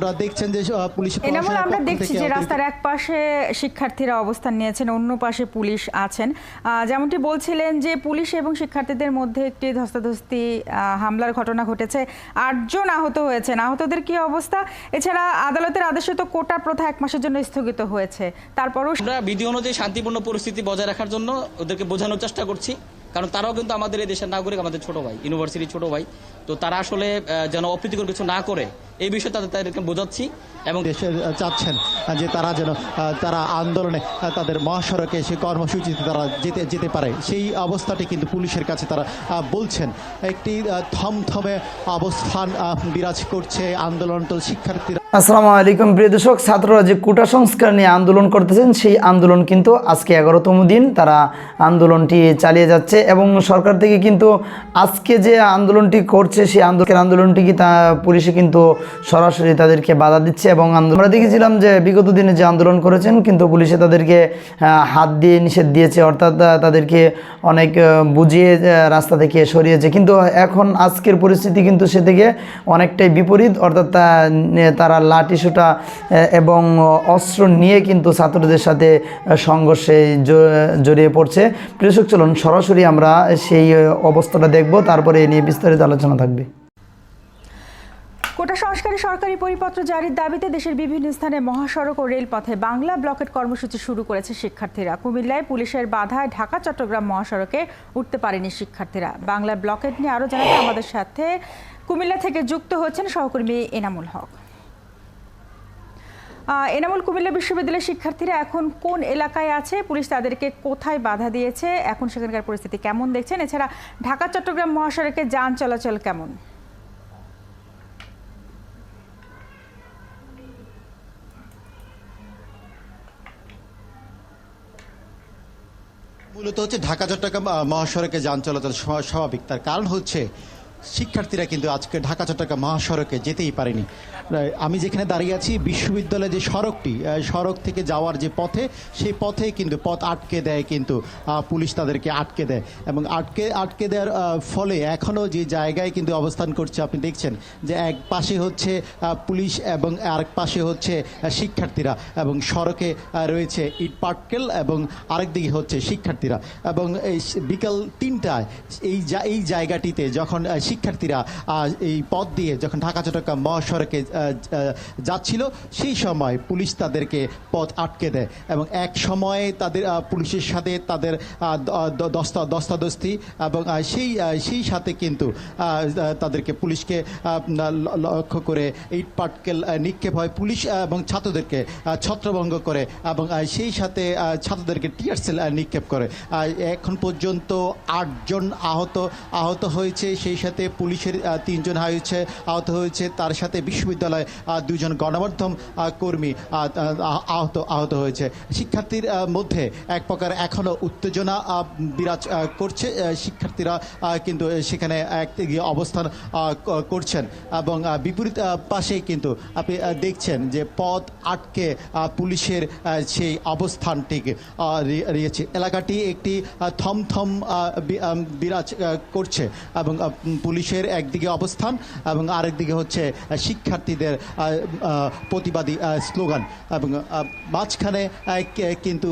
আপনারা দেখছেন যে আহ, পুলিশ এনামুল আমরা দেখছি যে রাস্তার এক পাশে শিক্ষার্থীরা অবস্থান নিয়েছেন অন্য পাশে পুলিশ আছেন। যেমনটি বলছিলেন যে পুলিশ এবং শিক্ষার্থীদের মধ্যে একটি ধস্তাধস্তি হামলার ঘটনা ঘটেছে। আটজন আহত হয়েছেন। আহতদের কি অবস্থা? এছাড়া আদালতের আদেশে তো কোটা প্রথা এক মাসের জন্য স্থগিত হয়েছে। তারপরও আমরা বিধি অনুযায়ী শান্তিপূর্ণ পরিস্থিতি বজায় রাখার জন্য ওদেরকে বোঝানোর চেষ্টা করছি। কারণ তারাও কিন্তু আমাদের এই দেশের নাগরিক, আমাদের ছোট ভাই ইউনিভার্সিটির ছোট ভাই। তো তারা আসলে যেন অপ্রীতিকর কিছু না করে, এই বিষয়ে তাদের, তাদেরকে বোঝাচ্ছি এবং দেশের চাচ্ছেন যে তারা যেন তারা আন্দোলনে তাদের মহাসড়কে সেই কর্মসূচিতে তারা যেতে যেতে পারে। সেই অবস্থাটি কিন্তু পুলিশের কাছে তারা বলছেন। একটি থমথমে অবস্থান বিরাজ করছে আন্দোলনরত শিক্ষার্থীরা। আসসালামু আলাইকুম, প্রিয় দর্শক। ছাত্ররা যে কোটা সংস্কার নিয়ে আন্দোলন করতেছেন, সেই আন্দোলন কিন্তু আজকে এগারোতম দিন তারা আন্দোলনটি চালিয়ে যাচ্ছে এবং সরকার থেকে কিন্তু আজকে যে আন্দোলনটি করছে, সেই আন্দোলনের আন্দোলনটি কি তা পুলিশে কিন্তু সরাসরি তাদেরকে বাধা দিচ্ছে এবং আমরা দেখেছিলাম যে বিগত দিনে যে আন্দোলন করেছেন, কিন্তু পুলিশে তাদেরকে হাত দিয়ে নিষেধ দিয়েছে, অর্থাৎ তাদেরকে অনেক বুঝিয়ে রাস্তা থেকে সরিয়েছে। কিন্তু এখন আজকের পরিস্থিতি কিন্তু সে থেকে অনেকটাই বিপরীত, অর্থাৎ তারা লাঠি সোটা এবং অস্ত্র নিয়ে কিন্তু ছাত্রদের সাথে সংঘর্ষে জড়িয়ে পড়ছে। কৃষক চলুন সরাসরি আমরা সেই অবস্থাটা দেখব, তারপরে এ নিয়ে বিস্তারিত আলোচনা থাকবে। কোটা সংস্কারে সরকারি পরিপত্র জারির দাবিতে দেশের বিভিন্ন স্থানে মহাসড়ক ও রেলপথে বাংলা ব্লকেট কর্মসূচি শুরু করেছে শিক্ষার্থীরা। কুমিল্লায় পুলিশের বাধায় ঢাকা, চট্টগ্রাম মহাসড়কে উঠতে পারেনি শিক্ষার্থীরা। বাংলা ব্লকেট নিয়ে আরও জানাতে আমাদের সাথে কুমিল্লা থেকে যুক্ত হচ্ছেন সহকর্মী এনামুল হক। এনামুল কুমিল্লা বিশ্ববিদ্যালয়ের শিক্ষার্থীরা এখন কোন এলাকায় আছে? পুলিশ তাদেরকে কোথায় বাধা দিয়েছে? এখন সেখানকার পরিস্থিতি কেমন দেখছেন? এছাড়া ঢাকা, চট্টগ্রাম মহাসড়কে যান চলাচল কেমন? মূলত হচ্ছে ঢাকা, চট্টগ্রাম মহাসড়কে যান চলাচল স্বা- স্বাভাবিক। তার কারণ হচ্ছে শিক্ষার্থীরা কিন্তু আজকে ঢাকা, চট্টগ্রাম মহাসড়কে যেতেই পারেনি। আমি যেখানে দাঁড়িয়ে আছি বিশ্ববিদ্যালয়ে যে সড়কটি সড়ক থেকে যাওয়ার যে পথে, সেই পথে কিন্তু পথ আটকে দেয় কিন্তু পুলিশ তাদেরকে আটকে দেয়। এবং আটকে আটকে দেওয়ার ফলে এখনও যে জায়গায় কিন্তু অবস্থান করছে, আপনি দেখছেন যে এক পাশে হচ্ছে পুলিশ এবং আরেক পাশে হচ্ছে শিক্ষার্থীরা। এবং সড়কে রয়েছে ইট পাটকেল এবং আরেক দিকে হচ্ছে শিক্ষার্থীরা। এবং এই বিকাল তিনটায় এই এই জায়গাটিতে যখন শিক্ষার্থীরা এই পথ দিয়ে যখন ঢাকা, চট্টগ্রাম মহাসড়কে যাচ্ছিল, সেই সময় পুলিশ তাদেরকে পথ আটকে দেয় এবং এক সময়ে তাদের পুলিশের সাথে তাদের দস্তা, দস্তাদস্তি এবং সেই সেই সাথে কিন্তু তাদেরকে পুলিশকে লক্ষ্য করে ইট পাটকেল নিক্ষেপ হয়। পুলিশ এবং ছাত্রদেরকে ছত্রভঙ্গ করে এবং সেই সাথে ছাত্রদেরকে টিয়ার সেল নিক্ষেপ করে। এখন পর্যন্ত আটজন আহত আহত হয়েছে। সেই সাথে পুলিশের তিনজন হয়েছে আহত হয়েছে। তার সাথে বিশ্ববিদ্যালয়ে দুজন গণমাধ্যম কর্মী আহ, আহ, আহত আহত হয়েছে। শিক্ষার্থীর মধ্যে এক প্রকার এখনও উত্তেজনা বিরাজ করছে। শিক্ষার্থীরা কিন্তু সেখানে এক গিয়ে অবস্থান করছেন এবং বিপরীত পাশেই কিন্তু আপনি দেখছেন যে পথ আটকে পুলিশের সেই অবস্থানটিকে রয়েছে। এলাকাটি একটি থমথম বিরাজ করছে এবং পুলিশের একদিকে অবস্থান এবং আরেকদিকে হচ্ছে শিক্ষার্থীদের প্রতিবাদী স্লোগান। এবং মাঝখানে কিন্তু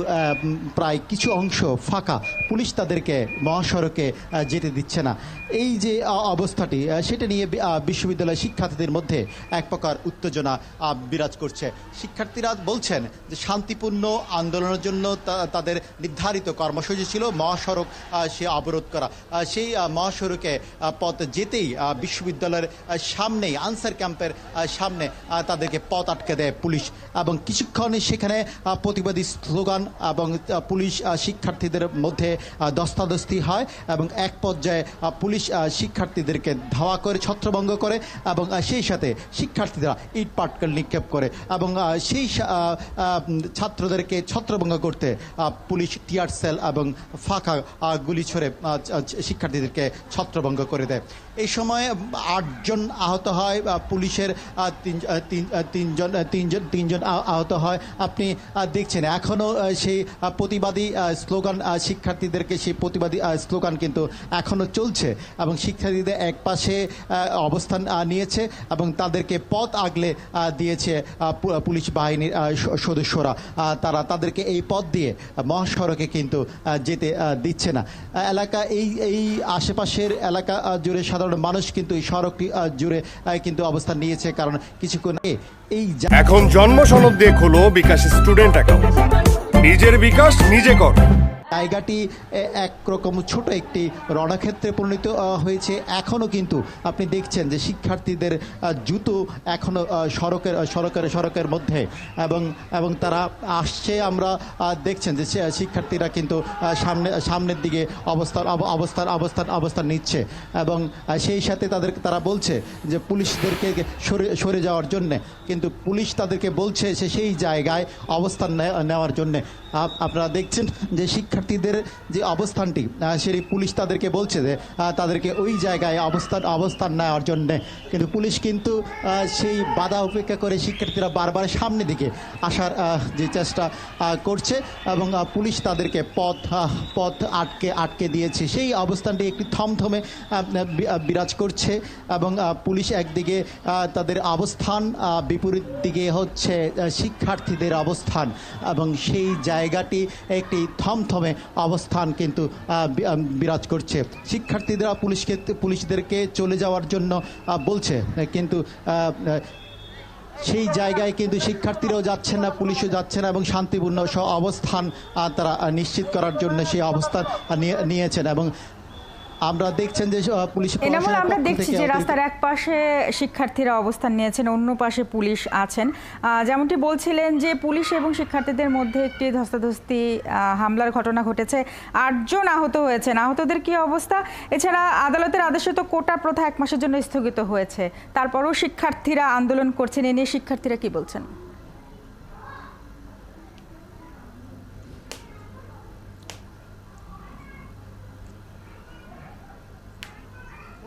প্রায় কিছু অংশ ফাঁকা। পুলিশ তাদেরকে, মহাসড়কে যেতে দিচ্ছে না। এই যে অবস্থাটি সেটা নিয়ে বিশ্ববিদ্যালয় শিক্ষার্থীদের মধ্যে এক প্রকার উত্তেজনা বিরাজ করছে। শিক্ষার্থীরা বলছেন যে, শান্তিপূর্ণ আন্দোলনের জন্য তাদের নির্ধারিত কর্মসূচি ছিল। মহাসড়ক সে অবরোধ করা। সেই মহাসড়কে পথ যেতেই বিশ্ববিদ্যালয়ের সামনেই আনসার ক্যাম্পের সামনে তাদেরকে পথ আটকে দেয় পুলিশ। এবং কিছুক্ষণ সেখানে প্রতিবাদী স্লোগান এবং পুলিশ শিক্ষার্থীদের মধ্যে আহ, ধস্তাধস্তি হয় এবং এক পর্যায়ে পুলিশ শিক্ষার্থীদেরকে ধাওয়া করে ছত্রভঙ্গ করে এবং সেই সাথে শিক্ষার্থীরা ইট পাটকেল নিক্ষেপ করে এবং সেই ছাত্রদেরকে ছত্রভঙ্গ করতে পুলিশ টিয়ার সেল এবং ফাঁকা গুলি ছড়ে শিক্ষার্থীদেরকে ছত্রভঙ্গ করে দেয়। এই সময় আটজন আহত হয় পুলিশের তিনজন তিনজন তিনজন আহত হয়। আপনি দেখছেন এখনও সেই প্রতিবাদী স্লোগান শিক্ষার্থীদেরকে সেই প্রতিবাদী স্লোগান কিন্তু এখনও চলছে এবং শিক্ষার্থীদের এক পাশে অবস্থান নিয়েছে এবং তাদেরকে পথ আগলে দিয়েছে পুলিশ বাহিনীর সদস্যরা। তারা তাদেরকে এই পথ দিয়ে মহাসড়কে কিন্তু যেতে দিচ্ছে না। এলাকা, এই এই আশেপাশের এলাকা জুড়ে সাধারণ মানুষ কিন্তু এই সড়কটি জুড়ে কিন্তু অবস্থান নিয়েছে। কারণ কিছুক্ষণ এই এখন জন্ম সনদ দিয়ে খোলো বিকাশ স্টুডেন্ট অ্যাকাউন্ট। নিজের বিকাশ নিজে কর। জায়গাটি একরকম ছোট একটি রণক্ষেত্রে পরিণত হয়েছে। এখনও কিন্তু আপনি দেখছেন যে শিক্ষার্থীদের জুতো এখনও সড়কের সড়কের সড়কের মধ্যে। এবং এবং তারা আসছে, আমরা দেখছেন যে শিক্ষার্থীরা কিন্তু সামনে, সামনের দিকে অবস্থান, অব- অবস্থান অবস্থান অবস্থান নিচ্ছে। এবং সেই সাথে তাদের, তারা বলছে যে পুলিশদেরকে সরে সরে যাওয়ার জন্যে। কিন্তু পুলিশ তাদেরকে বলছে সে সেই জায়গায় অবস্থান নেওয়ার জন্যে। আপনারা দেখছেন যে শিক্ষার্থীদের যে অবস্থানটি সেই পুলিশ তাদেরকে বলছে যে তাদেরকে ওই জায়গায় অবস্থান অবস্থান নেওয়ার জন্যে। কিন্তু পুলিশ কিন্তু সেই বাধা উপেক্ষা করে শিক্ষার্থীরা বারবার সামনে দিকে আসার যে চেষ্টা করছে এবং পুলিশ তাদেরকে পথ পথ আটকে আটকে দিয়েছে। সেই অবস্থানটি একটি থমথমে বিরাজ করছে এবং পুলিশ একদিকে তাদের অবস্থান বিপরীত দিকে হচ্ছে শিক্ষার্থীদের অবস্থান এবং সেই জায়গাটি একটি থমথমে অবস্থান কিন্তু বিরাজ করছে। শিক্ষার্থীরা পুলিশকে, পুলিশদেরকে চলে যাওয়ার জন্য বলছে। কিন্তু সেই জায়গায় কিন্তু শিক্ষার্থীরাও যাচ্ছেন না, পুলিশও যাচ্ছে না এবং শান্তিপূর্ণ অবস্থান তারা নিশ্চিত করার জন্য সেই অবস্থান নিয়ে- নিয়েছেন এবং আমরা দেখছেন যে পুলিশ এনামুল আমরা দেখছি যে রাস্তার এক পাশে শিক্ষার্থীরা অবস্থান নিয়েছেন অন্য পাশে পুলিশ আছেন। যেমনটি বলছিলেন যে পুলিশ এবং শিক্ষার্থীদের মধ্যে একটি ধস্তাধস্তি আহ, হামলার ঘটনা ঘটেছে। আটজন আহত হয়েছেন। আহতদের কি অবস্থা? এছাড়া আদালতের আদেশে তো কোটা প্রথা এক মাসের জন্য স্থগিত হয়েছে। তারপরেও শিক্ষার্থীরা আন্দোলন করছেন। এ নিয়ে শিক্ষার্থীরা কি বলছেন?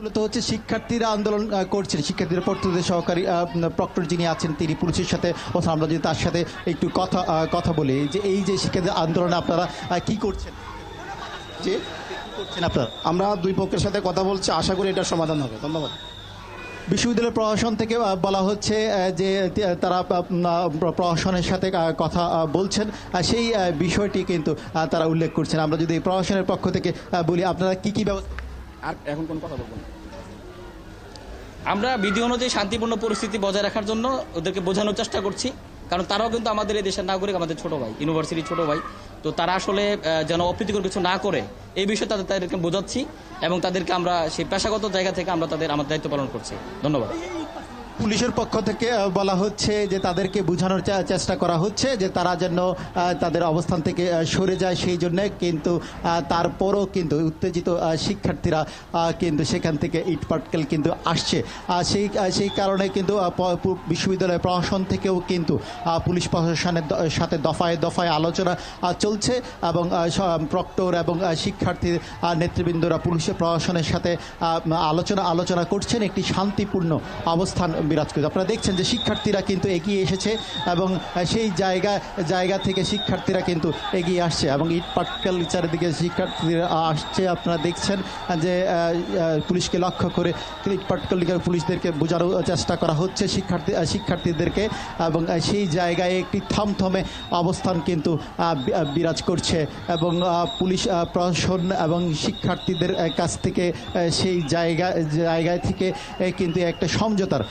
মূলত হচ্ছে শিক্ষার্থীরা আন্দোলন করছেন শিক্ষার্থীরা পর্তুদের সহকারী প্রক্টর যিনি আছেন তিনি পুলিশের সাথে ও আমরা যদি তার সাথে একটু কথা কথা বলি যে এই যে শিক্ষার্থী আন্দোলনে আপনারা কি করছেন? যে করছেন আপনারা আমরা দুই পক্ষের সাথে কথা বলছি আশা করি এটার সমাধান হবে। ধন্যবাদ। বিশ্ববিদ্যালয় প্রশাসন থেকে বলা হচ্ছে যে তারা প্রশাসনের সাথে কথা বলছেন সেই বিষয়টি কিন্তু তারা উল্লেখ করছেন। আমরা যদি প্রশাসনের পক্ষ থেকে বলি আপনারা কি কি ব্যবস্থা আর এখন কোন কথা বলব না। আমরা বিধি অনুযায়ী শান্তিপূর্ণ পরিস্থিতি বজায় রাখার জন্য ওদেরকে বোঝানোর চেষ্টা করছি। কারণ তারাও কিন্তু আমাদের এই দেশের নাগরিক, আমাদের ছোট ভাই ইউনিভার্সিটির ছোট ভাই। তো তারা আসলে যেন অপ্রীতিকর কিছু না করে, এই বিষয়ে তাদের, তাদেরকে বোঝাচ্ছি এবং তাদেরকে আমরা সেই পেশাগত জায়গা থেকে আমরা তাদের আমাদের দায়িত্ব পালন করছি। ধন্যবাদ। পুলিশের পক্ষ থেকে বলা হচ্ছে যে তাদেরকে বোঝানোর চেষ্টা করা হচ্ছে যে তারা যেন তাদের অবস্থান থেকে সরে যায় সেই জন্যে। কিন্তু তারপরও কিন্তু উত্তেজিত শিক্ষার্থীরা কিন্তু সেখান থেকে ইটপাটকেল কিন্তু আসছে। সেই সেই কারণে কিন্তু বিশ্ববিদ্যালয় প্রশাসন থেকেও কিন্তু পুলিশ প্রশাসনের সাথে দফায় দফায় আলোচনা চলছে এবং প্রক্টর এবং শিক্ষার্থী নেতৃবৃন্দরা পুলিশ প্রশাসনের সাথে আলোচনা আলোচনা করছেন। একটি শান্তিপূর্ণ অবস্থান বিরাজ করছে। আপনারা দেখছেন যে শিক্ষার্থীরা কিন্তু এগিয়ে এসেছে এবং সেই জায়গা জায়গা থেকে শিক্ষার্থীরা কিন্তু এগিয়ে আসছে এবং ইট পাটকেল চারিদিকে শিক্ষার্থীরা আসছে। আপনারা দেখছেন যে পুলিশকে লক্ষ্য করে ইট পাটকেল পুলিশদেরকে বোঝানোর চেষ্টা করা হচ্ছে শিক্ষার্থী শিক্ষার্থীদেরকে এবং সেই জায়গায় একটি থমথমে অবস্থান কিন্তু বিরাজ করছে এবং পুলিশ প্রশাসন এবং শিক্ষার্থীদের কাছ থেকে সেই জায়গা, জায়গায় থেকে কিন্তু একটা সমঝোতার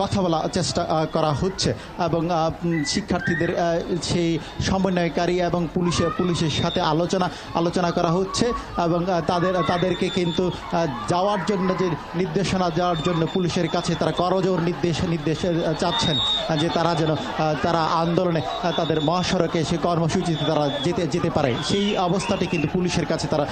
কথা বলা চেষ্টা করা হচ্ছে এবং শিক্ষার্থীদের সেই সমন্বয়কারী এবং পুলিশের পুলিশের সাথে আলোচনা আলোচনা করা হচ্ছে এবং তাদের, তাদেরকে কিন্তু যাওয়ার জন্য যে নির্দেশনা দেওয়ার জন্য পুলিশের কাছে তারা করজোর নির্দেশ নির্দেশ চাচ্ছেন, যে তারা যেন তারা আন্দোলনে তাদের মহাসড়কে সে কর্মসূচিতে তারা যেতে যেতে পারে। সেই অবস্থাটি কিন্তু পুলিশের কাছে তারা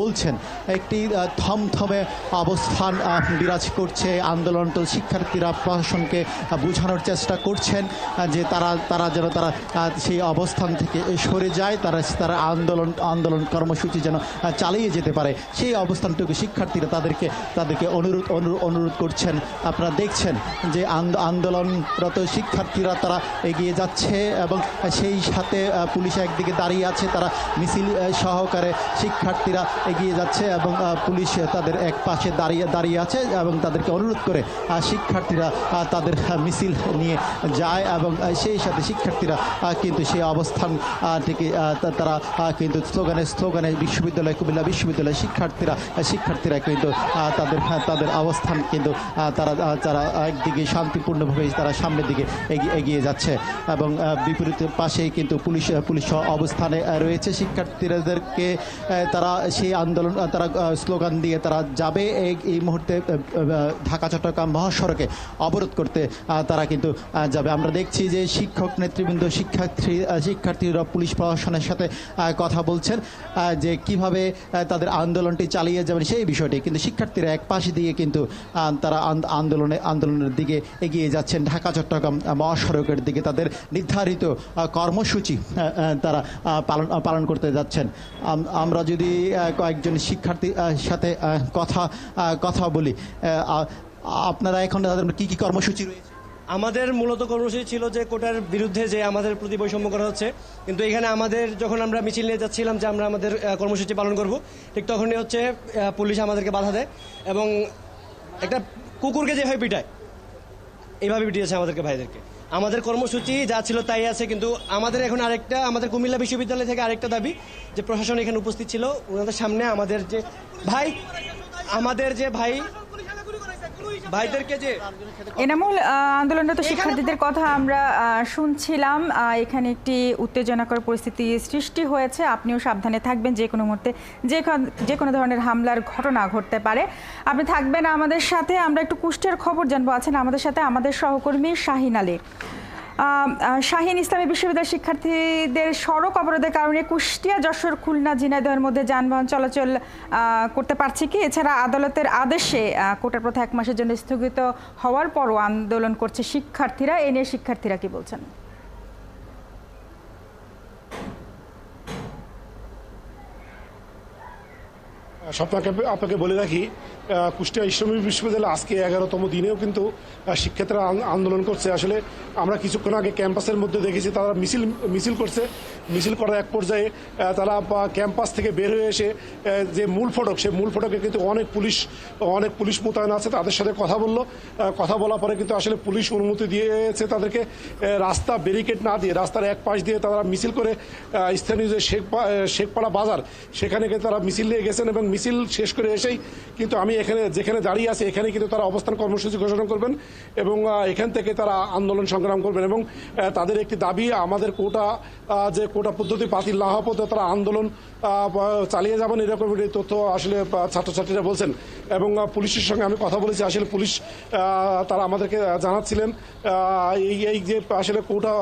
বলছেন। একটি থমথমে অবস্থান বিরাজ করছে আন্দোলন তো শিক্ষার্থীরা প্রশাসনকে বোঝানোর চেষ্টা করছেন, যে তারা তারা যেন তারা সেই অবস্থান থেকে সরে যায়, তারা তারা আন্দোলন আন্দোলন কর্মসূচি যেন চালিয়ে যেতে পারে। সেই অবস্থানটুকু শিক্ষার্থীরা তাদেরকে তাদেরকে অনুরোধ অনুরোধ করছেন। আপনারা দেখছেন যে আন্দ- আন্দোলনরত শিক্ষার্থীরা তারা এগিয়ে যাচ্ছে এবং সেই সাথে পুলিশ একদিকে দাঁড়িয়ে আছে, তারা মিছিল সহকারে শিক্ষার্থীরা এগিয়ে যাচ্ছে এবং পুলিশ তাদের এক পাশে দাঁড়িয়ে দাঁড়িয়ে আছে এবং তাদেরকে অনুরোধ করে শিক্ষার্থীরা তাদের মিছিল নিয়ে যায় এবং সেই সাথে শিক্ষার্থীরা কিন্তু সেই অবস্থান থেকে তারা কিন্তু স্লোগানে স্লোগানে বিশ্ববিদ্যালয় কুমিল্লা বিশ্ববিদ্যালয়ের শিক্ষার্থীরা শিক্ষার্থীরা কিন্তু তাদের হ্যাঁ, তাদের অবস্থান কিন্তু তারা তারা একদিকে শান্তিপূর্ণভাবে তারা সামনের দিকে এগিয়ে যাচ্ছে এবং বিপরীত পাশেই কিন্তু পুলিশ পুলিশ অবস্থানে রয়েছে। শিক্ষার্থীদেরকে তারা সেই আন্দোলন তারা স্লোগান দিয়ে তারা যাবে। এই মুহূর্তে ঢাকা চট্টগ্রাম মহাসড়কে অবরোধ করতে তারা কিন্তু যাবে। আমরা দেখছি যে শিক্ষক নেতৃবৃন্দ শিক্ষার্থী শিক্ষার্থীরা পুলিশ প্রশাসনের সাথে কথা বলছেন যে কীভাবে তাদের আন্দোলনটি চালিয়ে যাবেন সেই বিষয়টি। কিন্তু শিক্ষার্থীরা এক পাশে দিয়ে কিন্তু তারা আন- আন্দোলনে আন্দোলনের দিকে এগিয়ে যাচ্ছেন। ঢাকা চট্টগ্রাম মহাসড়কের দিকে তাদের নির্ধারিত কর্মসূচি তারা পালন পালন করতে যাচ্ছেন। আমরা যদি কয়েকজন শিক্ষার্থী আহ, সাথে কথা কথা বলি আপনারা এখন কি কি কর্মসূচি রয়েছে? আমাদের মূলত কর্মসূচি ছিল যে কোটার বিরুদ্ধে যে আমাদের প্রতি বৈষম্য করা হচ্ছে। কিন্তু এখানে আমাদের যখন আমরা মিছিল নিয়ে যাচ্ছিলাম যে আমরা আমাদের কর্মসূচি পালন করব, ঠিক তখনই হচ্ছে পুলিশ আমাদেরকে বাধা দেয় এবং একটা কুকুরকে যেভাবে পিটায় এইভাবে পিটিয়েছে আমাদেরকে ভাইদেরকে। আমাদের কর্মসূচি যা ছিল তাই আছে, কিন্তু আমাদের এখন আরেকটা, আমাদের কুমিল্লা বিশ্ববিদ্যালয় থেকে আরেকটা দাবি, যে প্রশাসন এখানে উপস্থিত ছিল। ওনাদের সামনে আমাদের যে ভাই, আমাদের যে ভাই ভাইদেরকে যে এনামুল আন্দোলনরত শিক্ষার্থীদের কথা আমরা শুনছিলাম। এখানে একটি উত্তেজনাকর পরিস্থিতি সৃষ্টি হয়েছে। আপনিও সাবধানে থাকবেন যে কোনো মুহূর্তে যে যে কোনো ধরনের হামলার ঘটনা ঘটতে পারে। আপনি থাকবেন আমাদের সাথে। আমরা একটু কুষ্টিয়ার খবর জানব। আছেন আমাদের সাথে আমাদের সহকর্মী শাহিন আলী। শাহিন ইসলামী বিশ্ববিদ্যালয় শিক্ষার্থীদের সড়ক অবরোধের কারণে কুষ্টিয়া, যশোর, খুলনা, ঝিনাইদহের মধ্যে যানবাহন চলাচল করতে পারছে কি? এছাড়া আদালতের আদেশে কোটার প্রথা এক মাসের জন্য স্থগিত হওয়ার পরও আন্দোলন করছে শিক্ষার্থীরা। এ নিয়ে শিক্ষার্থীরা কি বলছেন? স্বপ্নাকে, আপনাকে বলে রাখি কুষ্টিয়া ইসলামী বিশ্ববিদ্যালয় আজকে এগারোতম দিনেও কিন্তু শিক্ষার্থীরা আন্দোলন করছে। আসলে আমরা কিছুক্ষণ আগে ক্যাম্পাসের মধ্যে দেখেছি, তারা মিছিল মিছিল করছে। মিছিল করার এক পর্যায়ে তারা ক্যাম্পাস থেকে বের হয়ে এসে যে মূল ফটক সেই মূল ফটকে কিন্তু অনেক পুলিশ অনেক পুলিশ মোতায়েন আছে, তাদের সাথে কথা বলল। কথা বলার পরে কিন্তু আসলে পুলিশ অনুমতি দিয়েছে তাদেরকে। রাস্তা ব্যারিকেড না দিয়ে, রাস্তার এক পাশ দিয়ে তারা মিছিল করে স্থানীয় যে শেখ শেখপাড়া বাজার, সেখানে তারা মিছিল নিয়ে গেছেন এবং মিছিল শেষ করে এসেই কিন্তু আমি এখানে যেখানে দাঁড়িয়ে আছি এখানে কিন্তু তারা অবস্থান কর্মসূচি ঘোষণা করবেন এবং এখান থেকে তারা আন্দোলন সংগ্রাম করবেন এবং তাদের একটি দাবি, আমাদের কোটা যে কোটা পদ্ধতি বাতিল না হওয়া পর্যন্ত তারা আন্দোলন চালিয়ে যাবেন, এরকম তথ্য আসলে ছাত্রছাত্রীরা বলছেন। এবং পুলিশের সঙ্গে আমি কথা বলেছি, আসলে পুলিশ তারা আমাদেরকে জানাচ্ছিলেন এই এই যে আসলে কোটা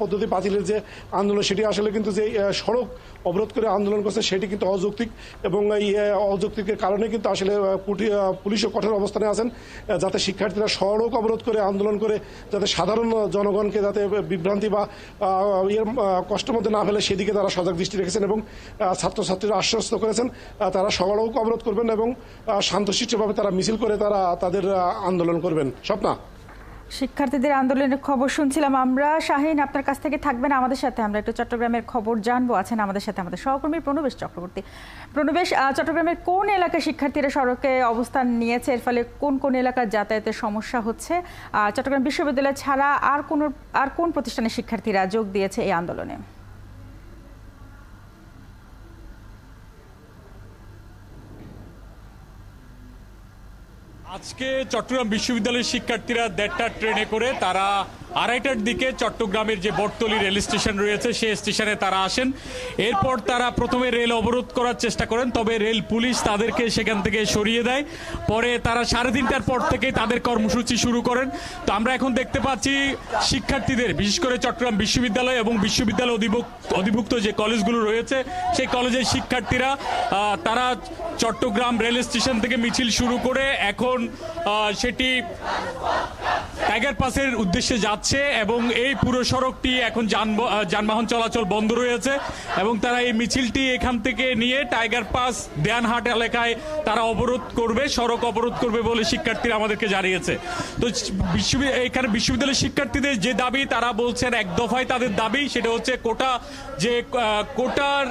পদ্ধতি বাতিলের যে আন্দোলন, সেটি আসলে কিন্তু যে সড়ক অবরোধ করে আন্দোলন করছে, সেটি কিন্তু অযৌক্তিক এবং এই অযৌক্তিকের কারণে কিন্তু আসলে পুলিশও কঠোর অবস্থানে আছেন যাতে শিক্ষার্থীরা সড়ক অবরোধ করে আন্দোলন করে, যাতে সাধারণ জনগণকে যাতে বিভ্রান্তি বা ইয়ের কষ্টের মধ্যে না ফেলে, সেদিকে তারা সজাগ দৃষ্টি রেখেছেন এবং ছাত্রছাত্রীরা আশ্বস্ত করেছেন তারা সড়ক অবরোধ করবেন এবং শান্তশিষ্টভাবে তারা মিছিল করে তারা তাদের আন্দোলন করবেন। স্বপ্না? শিক্ষার্থীদের আন্দোলনের খবর শুনছিলাম আমরা। শাহিন, আপনার কাছ থেকে থাকবেন আমাদের সাথে। আমরা একটু চট্টগ্রামের খবর জানব। আছেন আমাদের সাথে আমাদের সহকর্মী প্রণবেশ চক্রবর্তী। প্রণবেশ চট্টগ্রামের কোন এলাকায় শিক্ষার্থীরা সড়কে অবস্থান নিয়েছে? এর ফলে কোন কোন এলাকার যাতায়াতের সমস্যা হচ্ছে? চট্টগ্রাম বিশ্ববিদ্যালয় ছাড়া আর কোন আর কোন প্রতিষ্ঠানের শিক্ষার্থীরা যোগ দিয়েছে এই আন্দোলনে? আজকে চট্টগ্রাম বিশ্ববিদ্যালয়ের শিক্ষার্থীরা দেড়টা ট্রেনে করে তারা আড়াইটার দিকে চট্টগ্রামের যে বটতলি রেল স্টেশন রয়েছে, সেই স্টেশনে তারা আসেন। এরপর তারা প্রথমে রেল অবরোধ করার চেষ্টা করেন, তবে রেল পুলিশ তাদেরকে সেখান থেকে সরিয়ে দেয়। পরে তারা সাড়ে তিনটার পর থেকে তাদের কর্মসূচি শুরু করেন। তো আমরা এখন দেখতে পাচ্ছি শিক্ষার্থীদের, বিশেষ করে চট্টগ্রাম বিশ্ববিদ্যালয় এবং বিশ্ববিদ্যালয় অধিভুক্ত অধিভুক্ত যে কলেজগুলো রয়েছে, সেই কলেজের শিক্ষার্থীরা তারা চট্টগ্রাম রেল স্টেশন থেকে মিছিল শুরু করে এখন সেটি টাইগার পাসের উদ্দেশ্যে যাচ্ছে এবং এই পুরো সড়কটি এখন যানব- যানবাহন চলাচল বন্ধ রয়েছে এবং তারা এই মিছিলটি এখান থেকে নিয়ে টাইগার পাস দেয়ানহাট এলাকায় তারা অবরোধ করবে, সড়ক অবরোধ করবে বলে শিক্ষার্থীরা আমাদেরকে জানিয়েছে। তো বিশ্ববি- এখানে বিশ্ববিদ্যালয়ের শিক্ষার্থীদের যে দাবি তারা বলছেন এক দফায় তাদের দাবি সেটা হচ্ছে কোটা যে কোটার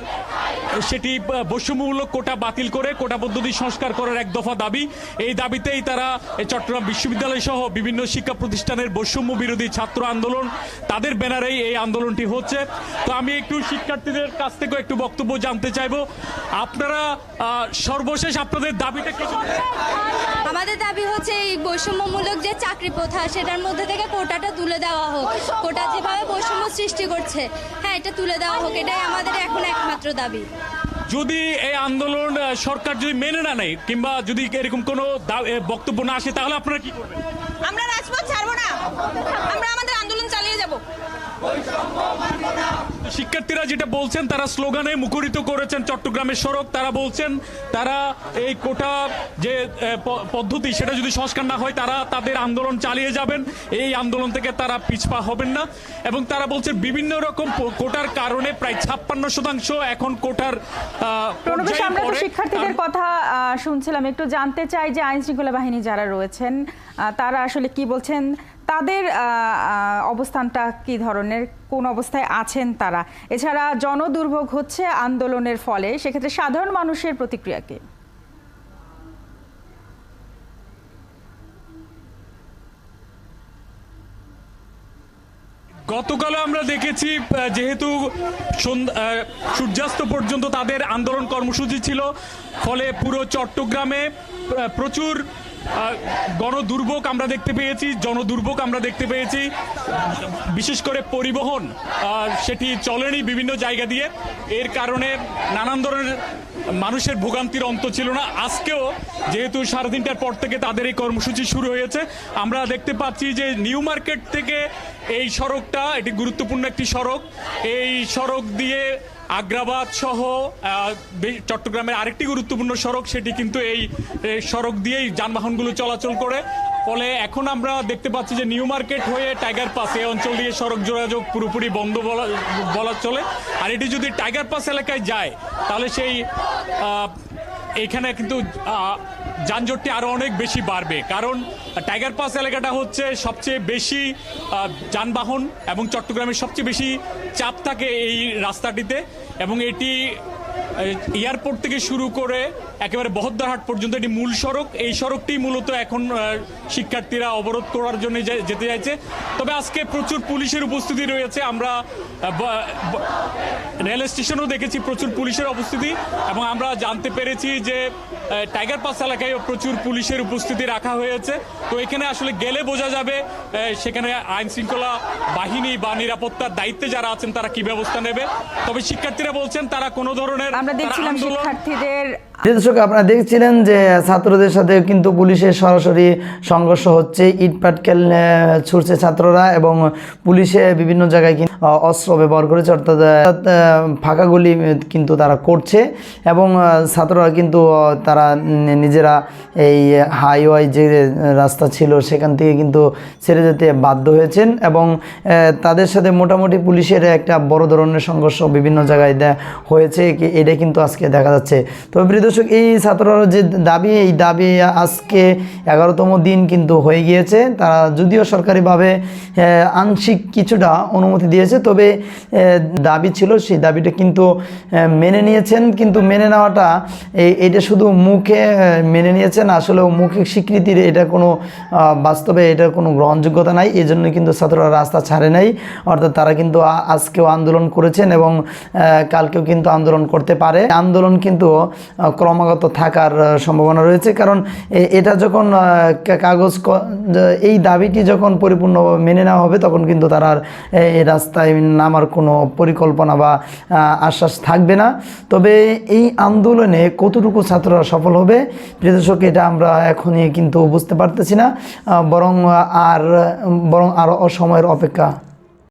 সেটি বৈষম্যমূলক কোটা বাতিল করে, কোটা পদ্ধতি সংস্কার করার এক দফা দাবি। এই দাবিতেই তারা চট্টগ্রাম বিশ্ববিদ্যালয় সহ বিভিন্ন শিক্ষা প্রতিষ্ঠানের বৈষম্য বিরোধী ছাত্র আন্দোলন তাদের ব্যানারেই এই আন্দোলনটি হচ্ছে। তো আমি একটু শিক্ষার্থীদের কাছ থেকে একটু বক্তব্য জানতে চাইব। আপনারা সর্বশেষ আপনাদের দাবিটা কিছু আমাদের দাবি হচ্ছে এই বৈষম্যমূলক যে চাকরি প্রথা সেটার মধ্যে থেকে কোটাটা তুলে দেওয়া হোক। কোটা যেভাবে বৈষম্য সৃষ্টি করছে হ্যাঁ এটা তুলে দেওয়া হোক এটাই আমাদের এখন একমাত্র দাবি। যদি এই আন্দোলন সরকার যদি মেনে না নেয় কিংবা যদি এরকম কোনো বক্তব্য না আসে তাহলে আপনারা কি করবেন? আমরা রাজপথ ছাড়বো না। আমরা আমাদের শিক্ষার্থীরা যেটা বলছেন তারা স্লোগানে মুখরিত করেছেন চট্টগ্রামের সড়ক। তারা বলছেন তারা এই কোটা যে পদ্ধতি সেটা যদি সংস্কার না হয় তারা তাদের আন্দোলন চালিয়ে যাবেন। এই আন্দোলন থেকে তারা পিছপা হবেন না। এবং তারা বলছেন বিভিন্ন রকম কোটার কারণে প্রায় ছাপ্পান্ন শতাংশ এখন কোটার। শিক্ষার্থীদের কথা শুনছিলাম। একটু জানতে চাই যে আইন শৃঙ্খলা বাহিনী যারা রয়েছেন তারা আসলে কি বলছেন? তাদের অবস্থানটা কি ধরনের? কোন অবস্থায় আছেন তারা? এছাড়া জনদুর্ভোগ হচ্ছে আন্দোলনের ফলে, সেক্ষেত্রে সাধারণ মানুষের প্রতিক্রিয়া কি? গতকাল আমরা দেখেছি যেহেতু সূর্যাস্ত পর্যন্ত তাদের আন্দোলন কর্মসূচি ছিল, ফলে পুরো চট্টগ্রামে প্রচুর গণদুর্ভোগ আমরা দেখতে পেয়েছি, জনদুর্ভোগ আমরা দেখতে পেয়েছি। বিশেষ করে পরিবহন সেটি চলেনি বিভিন্ন জায়গা দিয়ে। এর কারণে নানান ধরনের মানুষের ভোগান্তির অন্ত ছিল না। আজকেও যেহেতু সাড়ে তিনটার পর থেকে তাদের এই কর্মসূচি শুরু হয়েছে, আমরা দেখতে পাচ্ছি যে নিউ মার্কেট থেকে এই সড়কটা, এটি গুরুত্বপূর্ণ একটি সড়ক, এই সড়ক দিয়ে আগ্রাবাদ সহ চট্টগ্রামের আরেকটি গুরুত্বপূর্ণ সড়ক, সেটি কিন্তু এই সড়ক দিয়েই যানবাহনগুলো চলাচল করে। ফলে এখন আমরা দেখতে পাচ্ছি যে নিউ মার্কেট হয়ে টাইগার পাস এই অঞ্চল দিয়ে সড়ক যোগাযোগ পুরোপুরি বন্ধ বলা চলে। আর এটি যদি টাইগার পাস এলাকায় যায়, তাহলে সেই এখানে কিন্তু যানজটটি আরও অনেক বেশি বাড়বে। কারণ টাইগার পাস এলাকাটা হচ্ছে সবচেয়ে বেশি যানবাহন এবং চট্টগ্রামের সবচেয়ে বেশি চাপ থাকে এই রাস্তাটিতে এবং এটি এয়ারপোর্ট থেকে শুরু করে একেবারে বহদ্দারহাট পর্যন্ত এটি মূল সড়ক। এই সড়কটি মূলত এখন শিক্ষার্থীরা অবরোধ করার জন্য যেতে চাইছে। তবে আজকে প্রচুর পুলিশের উপস্থিতি রয়েছে। আমরা রেল স্টেশনও দেখেছি প্রচুর পুলিশের উপস্থিতি এবং আমরা জানতে পেরেছি যে টাইগার পাস এলাকায়ও প্রচুর পুলিশের উপস্থিতি রাখা হয়েছে। তো এখানে আসলে গেলে বোঝা যাবে সেখানে আইন শৃঙ্খলা বাহিনী বা নিরাপত্তার দায়িত্বে যারা আছেন, তারা কি ব্যবস্থা নেবে? তবে শিক্ষার্থীরা বলছেন, তারা কোনো ধরনের আমরা দেখছিলাম শিক্ষার্থীদের দর্শক আপনারা দেখছিলেন যে ছাত্রদের সাথে কিন্তু পুলিশের সরাসরি সংঘর্ষ হচ্ছে। ইট পাটকেল ছুটছে ছাত্ররা এবং পুলিশে বিভিন্ন জায়গায় কিন্তু অস্ত্র ব্যবহার করেছে। অর্থাৎ ফাঁকা গুলি কিন্তু তারা করছে এবং ছাত্ররা কিন্তু তারা নিজেরা এই হাইওয়ে যে রাস্তা ছিল সেখান থেকে কিন্তু ছেড়ে যেতে বাধ্য হয়েছেন এবং তাদের সাথে মোটামুটি পুলিশের একটা বড় ধরনের সংঘর্ষ বিভিন্ন জায়গায় দে- হয়েছে। কি- এটা কিন্তু আজকে দেখা যাচ্ছে। তবে প্রিয় দর্শক, এই ছাত্ররা যে দাবি, এই দাবি আজকে এগারোতম দিন কিন্তু হয়ে গিয়েছে। তারা যদিও সরকারিভাবে আংশিক কিছুটা অনুমতি দিয়েছে, তবে দাবি ছিল, সেই দাবিটা কিন্তু মেনে নিয়েছেন। কিন্তু মেনে নেওয়াটা এটা শুধু মুখে মেনে নিয়েছেন। আসলে মুখে স্বীকৃতির এটা কোনো বাস্তবে এটা কোনো গ্রহণযোগ্যতা নাই। এই জন্য কিন্তু ছাত্ররা রাস্তা ছাড়ে নাই। অর্থাৎ তারা কিন্তু আজকেও আন্দোলন করেছেন এবং কালকেও কিন্তু আন্দোলন করতে পারে। আন্দোলন কিন্তু ক্রমাগত থাকার সম্ভাবনা রয়েছে। কারণ এটা যখন কাগজ এই দাবিটি যখন পরিপূর্ণ মেনে নেওয়া হবে, তখন কিন্তু তার এই রাস্তায় নামার কোনো পরিকল্পনা বা আশ্বাস থাকবে না। তবে এই আন্দোলনে কতটুকু ছাত্ররা সফল হবে, প্রিয় দর্শক, এটা আমরা এখনই কিন্তু বুঝতে পারতেছি না। বরং আর, বরং আরও অসময়ের অপেক্ষা